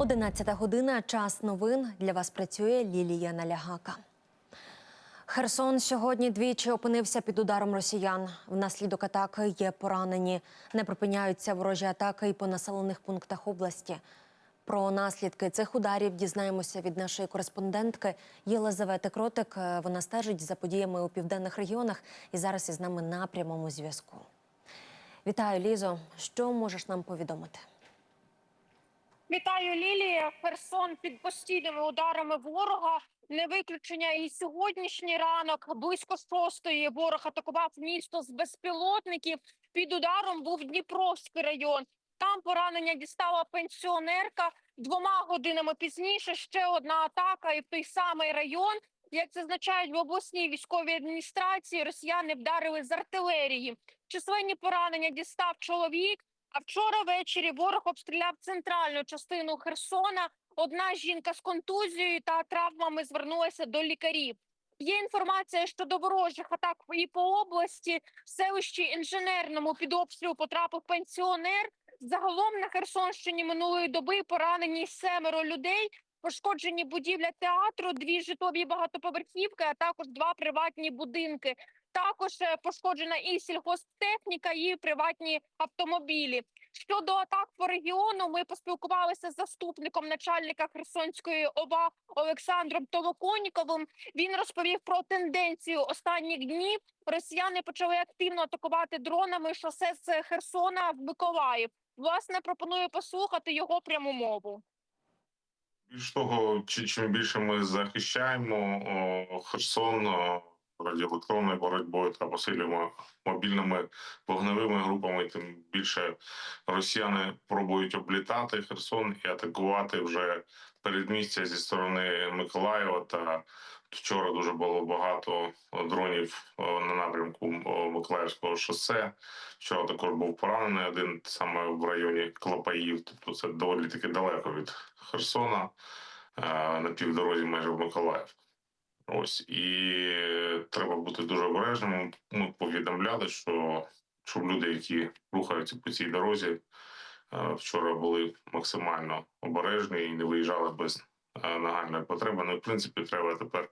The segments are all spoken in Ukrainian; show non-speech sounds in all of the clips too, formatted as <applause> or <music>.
11 година. Час новин. Для вас працює Лілія Налягака. Херсон сьогодні двічі опинився під ударом росіян. Внаслідок атаки є поранені. Не припиняються ворожі атаки і по населених пунктах області. Про наслідки цих ударів дізнаємося від нашої кореспондентки Єлизавети Кротик. Е, Вона стежить за подіями у південних регіонах і зараз із нами на прямому зв'язку. Вітаю, Лізо. Що можеш нам повідомити? Вітаю, Лілія. Херсон під постійними ударами ворога. Не виключення і сьогоднішній ранок. Близько шостої ворог атакував місто з безпілотників. Під ударом був Дніпровський район. Там поранення дістала пенсіонерка. Двома годинами пізніше ще одна атака, і в той самий район. Як зазначають в обласній військовій адміністрації, росіяни вдарили з артилерії. Численні поранення дістав чоловік. А вчора ввечері ворог обстріляв центральну частину Херсона. Одна жінка з контузією та травмами звернулася до лікарів. Є інформація щодо ворожих атак і по області. В селищі інженерному під обстріл потрапив пенсіонер. Загалом на Херсонщині минулої доби поранені семеро людей. Пошкоджені будівля театру, дві житлові багатоповерхівки, а також два приватні будинки. Також е, пошкоджена і сільгосптехніка, і приватні автомобілі. Щодо атак по регіону, ми поспілкувалися з заступником начальника Херсонської ОВА Олександром Толоконіковим. Він розповів про тенденцію останніх днів. Росіяни почали активно атакувати дронами шосе з Херсона в Миколаїв. Власне, пропоную послухати його пряму мову. Більш того, чи- чим більше ми захищаємо Херсон радіоелектронною боротьбою та посилюємо мобільними вогневими групами, тим більше росіяни пробують облітати Херсон і атакувати вже передмістя зі сторони Миколаєва. Та вчора дуже було багато дронів на напрямку Миколаївського шосе. Вчора також був поранений один саме в районі Клопаїв. Тобто це доволі таки далеко від Херсона е, на півдорозі майже в Миколаїв. Ось і треба бути дуже обережним. Ми повідомляли, що щоб люди, які рухаються по цій дорозі, е, вчора були максимально обережні і не виїжджали без е, нагальної потреби. Ну, в принципі, треба тепер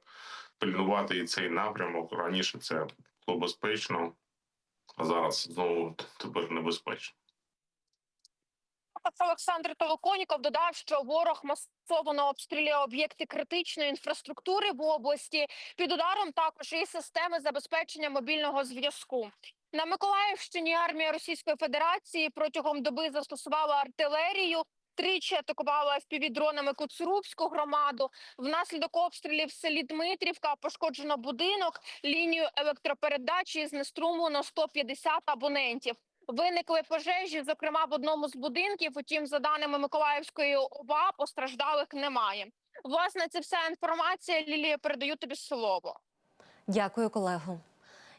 пильнувати і цей напрямок. Раніше це було безпечно, а зараз знову тепер небезпечно. Олександр Толоконіков додав, що ворог масово обстрілює об'єкти критичної інфраструктури в області. Під ударом також і системи забезпечення мобільного зв'язку. На Миколаївщині армія Російської Федерації протягом доби застосувала артилерію. Тричі атакувала FPV-дронами Куцурубську громаду. Внаслідок обстрілів в селі Дмитрівка пошкоджено будинок, лінію електропередачі знеструмлено 150 абонентів. Виникли пожежі, зокрема в одному з будинків. Утім, за даними Миколаївської ОВА, постраждалих немає. Власне, це вся інформація. Лілія, передаю тобі слово. Дякую, колего.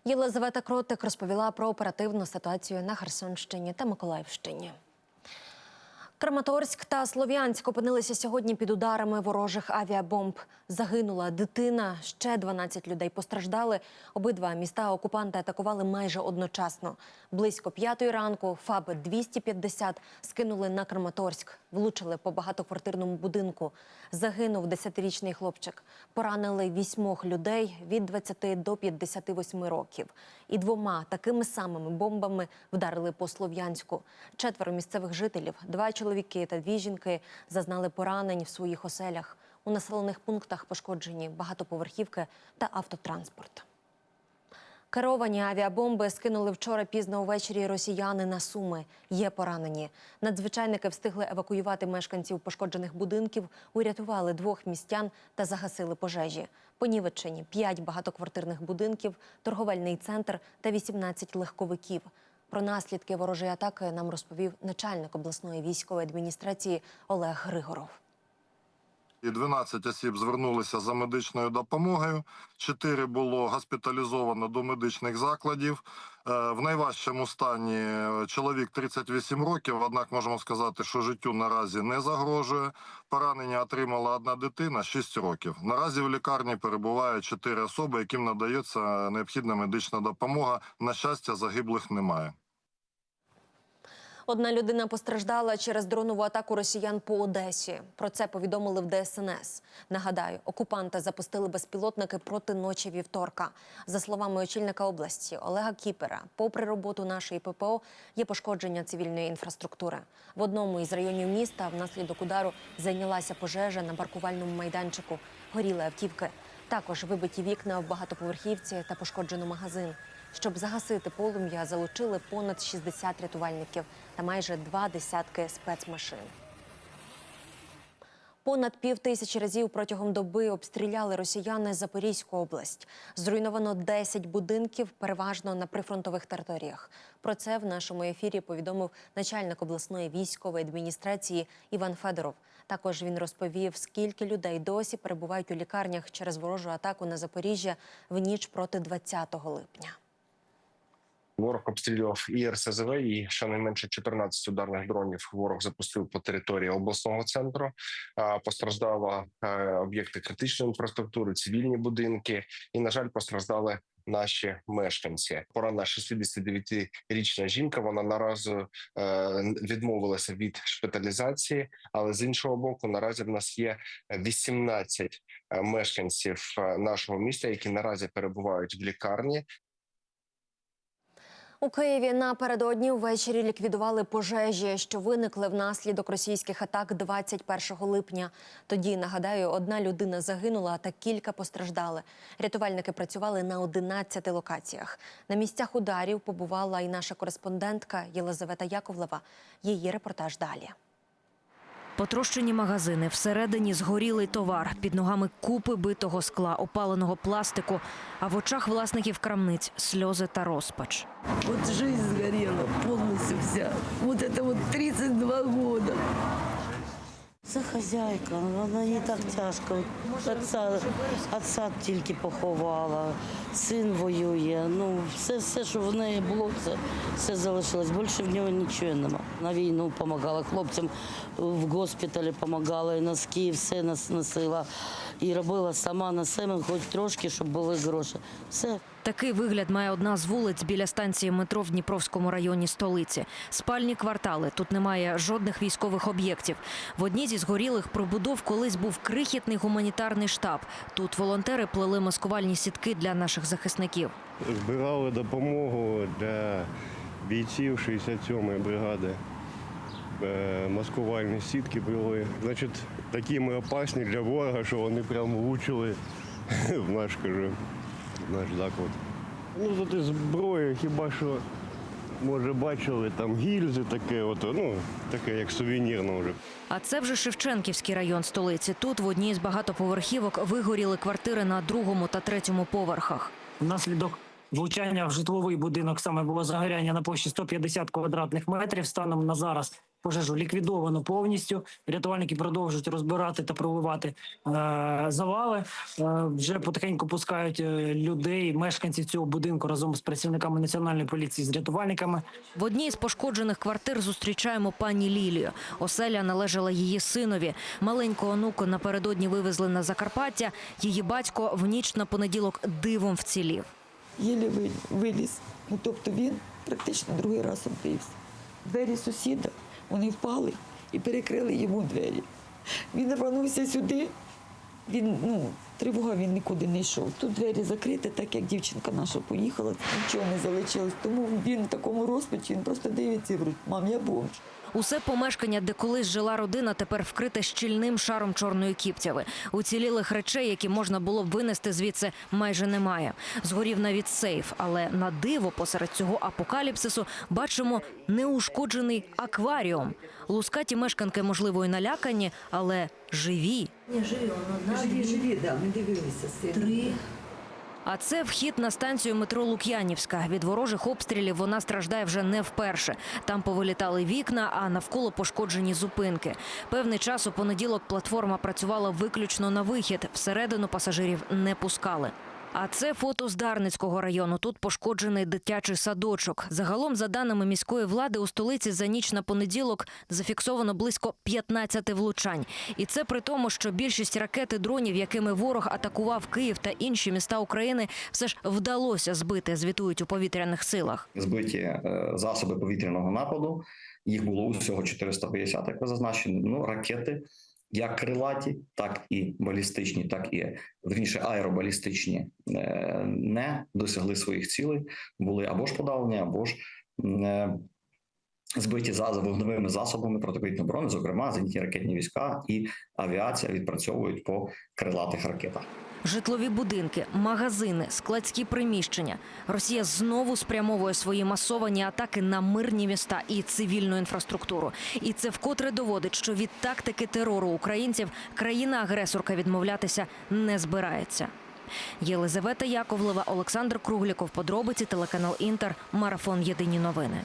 Єлизавета Кротик розповіла про оперативну ситуацію на Херсонщині та Миколаївщині. Краматорськ та Слов'янськ опинилися сьогодні під ударами ворожих авіабомб. Загинула дитина, ще 12 людей постраждали. Обидва міста окупанти атакували майже одночасно. Близько п'ятої ранку ФАБ 250 скинули на Краматорськ, влучили по багатоквартирному будинку. Загинув 10-річний хлопчик. Поранили вісьмох людей від 20 до 58 років. І двома такими самими бомбами вдарили по Слов'янську. Четверо місцевих жителів, два чоловіки та дві жінки зазнали поранень в своїх оселях. У населених пунктах пошкоджені багатоповерхівки та автотранспорт. Керовані авіабомби скинули вчора пізно увечері росіяни на Суми. Є поранені. Надзвичайники встигли евакуювати мешканців пошкоджених будинків, урятували двох містян та загасили пожежі. Понівечені 5 багатоквартирних будинків, торговельний центр та 18 легковиків. Про наслідки ворожої атаки нам розповів начальник обласної військової адміністрації Олег Григоров. І 12 осіб звернулися за медичною допомогою. 4 було госпіталізовано до медичних закладів. Е, В найважчому стані е, чоловік 38 років. Однак можемо сказати, що життю наразі не загрожує. Поранення отримала одна дитина 6 років. Наразі в лікарні перебувають 4 особи, яким надається необхідна медична допомога. На щастя, загиблих немає. Одна людина постраждала через дронову атаку росіян по Одесі. Про це повідомили в ДСНС. Нагадаю, окупанти запустили безпілотники проти ночі вівторка. За словами очільника області Олега Кіпера, попри роботу нашої ППО, є пошкодження цивільної інфраструктури. В одному із районів міста внаслідок удару зайнялася пожежа на паркувальному майданчику. Горіли автівки. Також вибиті вікна в багатоповерхівці та пошкоджено магазин. Щоб загасити полум'я, залучили понад 60 рятувальників та майже два десятки спецмашин. Понад пів тисячі разів протягом доби обстріляли росіяни Запорізьку область. Зруйновано 10 будинків, переважно на прифронтових територіях. Про це в нашому ефірі повідомив начальник обласної військової адміністрації Іван Федоров. Також він розповів, скільки людей досі перебувають у лікарнях через ворожу атаку на Запоріжжя в ніч проти 20 липня. Ворог обстрілював і РСЗВ, і щонайменше 14 ударних дронів ворог запустив по території обласного центру. Постраждали е, об'єкти критичної інфраструктури, цивільні будинки, і на жаль, постраждали. Наші мешканці порана 69-річна жінка. Вона наразі е, відмовилася від шпиталізації, але з іншого боку, наразі в нас є 18 е, мешканців нашого міста, які наразі перебувають в лікарні. У Києві напередодні ввечері ліквідували пожежі, що виникли внаслідок російських атак 21 липня. Тоді нагадаю, одна людина загинула, та кілька постраждали. Рятувальники працювали на 11 локаціях. На місцях ударів побувала і наша кореспондентка Єлизавета Яковлева. Її репортаж далі. Потрощені магазини, всередині згорілий товар, під ногами купи битого скла, опаленого пластику, а в очах власників крамниць сльози та розпач. От життя згоріла повністю вся. От це вот 32 года. Це хазяйка, вона їй так тяжко. Отця, отця тільки поховала, син воює. Ну, все, все, що в неї було, це все залишилось. Більше в нього нічого нема. На війну допомагала хлопцям в госпіталі допомагала, і носки, все нас носила. І робила сама на себе, хоч трошки, щоб були гроші. Все. Такий вигляд має одна з вулиць біля станції метро в Дніпровському районі столиці. Спальні квартали. Тут немає жодних військових об'єктів. В одній зі згорілих пробудов колись був крихітний гуманітарний штаб. Тут волонтери плели маскувальні сітки для наших захисників. збирали допомогу для бійців 67-ї бригади. Е, Маскувальні сітки були. Значить, такі ми опасні для ворога, що вони прямо влучили <laughs> в наш, кажу, в наш заклад. Ну, тут і зброї, хіба що, може, бачили, там гільзи таке, от, ну, таке як сувенірно вже. А це вже Шевченківський район столиці. Тут в одній з багатоповерхівок вигоріли квартири на другому та третьому поверхах. Внаслідок влучання в житловий будинок саме було загоряння на площі 150 квадратних метрів. Станом на зараз пожежу ліквідовано повністю. Рятувальники продовжують розбирати та проливати е, завали. Е, вже потихеньку пускають е, людей, мешканців цього будинку разом з працівниками національної поліції з рятувальниками. В одній з пошкоджених квартир зустрічаємо пані Лілію. Оселя належала її синові. Маленьку онуку напередодні вивезли на Закарпаття. Її батько в ніч на понеділок дивом вцілів. Єлі ви- виліз. Ну, тобто він практично другий раз оббився. Двері сусіда, вони впали і перекрили йому двері. Він рванувся сюди, він, ну, тривога, він нікуди не йшов. Тут двері закриті, так як дівчинка наша поїхала, нічого не залишилось. Тому він в такому розпачі, він просто дивиться і говорить, мам, я бомж. Усе помешкання, де колись жила родина, тепер вкрите щільним шаром чорної кіптяви. Уцілілих речей, які можна було б винести звідси, майже немає. Згорів навіть сейф, але на диво посеред цього апокаліпсису бачимо неушкоджений акваріум. Лускаті мешканки, можливо, і налякані, але живі. Живі, живі, да, ми дивилися Три. А це вхід на станцію метро Лук'янівська. Від ворожих обстрілів вона страждає вже не вперше. Там повилітали вікна, а навколо пошкоджені зупинки. Певний час у понеділок платформа працювала виключно на вихід. Всередину пасажирів не пускали. А це фото з Дарницького району. Тут пошкоджений дитячий садочок. Загалом, за даними міської влади, у столиці за ніч на понеділок зафіксовано близько 15 влучань. І це при тому, що більшість ракет і дронів, якими ворог атакував Київ та інші міста України, все ж вдалося збити, звітують у повітряних силах. збиті е, засоби повітряного нападу. Їх було усього 450, як ви зазначені. Ну, ракети, як крилаті, так і балістичні, так і верніше аеробалістичні, е, не досягли своїх цілей, були або ж подавлені, або ж е, збиті за вогневими засобами протиповітряної оборони, зокрема зенітні ракетні війська і авіація відпрацьовують по крилатих ракетах. Житлові будинки, магазини, складські приміщення. Росія знову спрямовує свої масовані атаки на мирні міста і цивільну інфраструктуру. І це вкотре доводить, що від тактики терору українців країна-агресорка відмовлятися не збирається. Єлизавета Яковлева, Олександр Кругліков. Подробиці телеканал Інтер. Марафон. Єдині новини.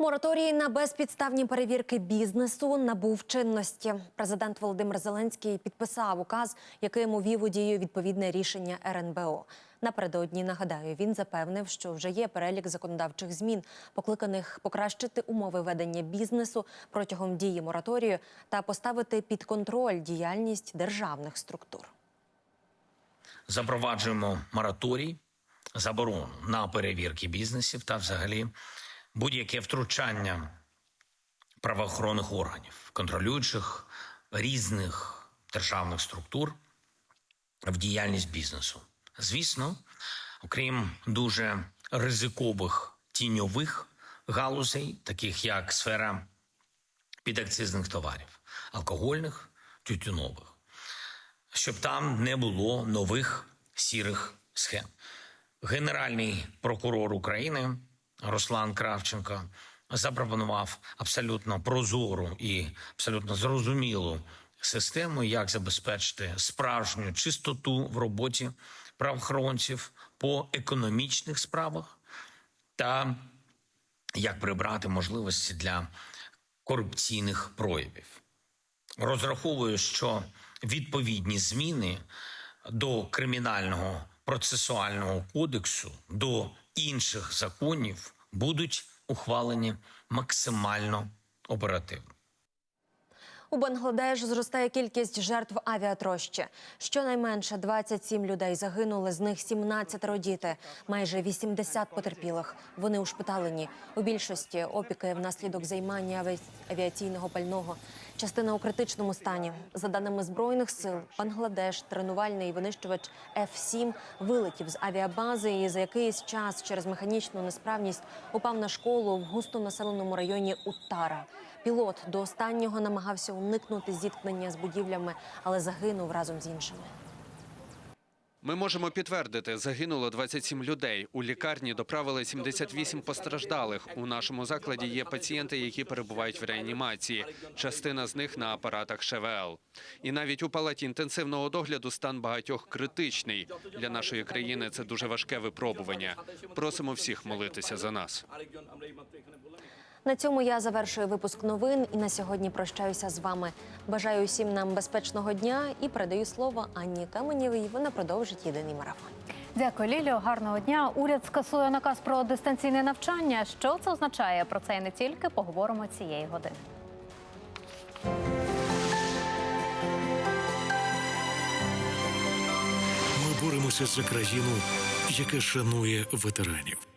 Мораторій на безпідставні перевірки бізнесу набув чинності. Президент Володимир Зеленський підписав указ, яким увів у дію відповідне рішення РНБО. Напередодні нагадаю, він запевнив, що вже є перелік законодавчих змін, покликаних покращити умови ведення бізнесу протягом дії мораторію та поставити під контроль діяльність державних структур. запроваджуємо мораторій, заборону на перевірки бізнесів та взагалі будь-яке втручання правоохоронних органів, контролюючих різних державних структур в діяльність бізнесу. Звісно, окрім дуже ризикових тіньових галузей, таких як сфера підакцизних товарів, алкогольних, тютюнових щоб там не було нових сірих схем. Генеральний прокурор України Руслан Кравченко запропонував абсолютно прозору і абсолютно зрозумілу систему, як забезпечити справжню чистоту в роботі правоохоронців по економічних справах та як прибрати можливості для корупційних проявів. Розраховую, що відповідні зміни до кримінального процесуального кодексу, до інших законів будуть ухвалені максимально оперативно. У Бангладеш зростає кількість жертв авіатрощі. Щонайменше 27 людей загинули, з них 17 діти, майже 80 потерпілих. Вони ушпиталені. У більшості опіки внаслідок займання аві- авіаційного пального. Частина у критичному стані. За даними збройних сил, Бангладеш тренувальний винищувач F-7 вилетів з авіабази і за якийсь час через механічну несправність упав на школу в густонаселеному районі Уттара. Пілот до останнього намагався уникнути зіткнення з будівлями, але загинув разом з іншими. Ми можемо підтвердити, загинуло 27 людей. У лікарні доправили 78 постраждалих. У нашому закладі є пацієнти, які перебувають в реанімації. Частина з них на апаратах ШВЛ. І навіть у палаті інтенсивного догляду стан багатьох критичний. Для нашої країни це дуже важке випробування. Просимо всіх молитися за нас. На цьому я завершую випуск новин і на сьогодні прощаюся з вами. Бажаю усім нам безпечного дня і передаю слово Анні Каменєвій. Вона продовжить єдиний марафон. Дякую, Ліліо. Гарного дня. Уряд скасує наказ про дистанційне навчання. Що це означає? Про це і не тільки поговоримо цієї години. Ми боремося за країну, яка шанує ветеранів.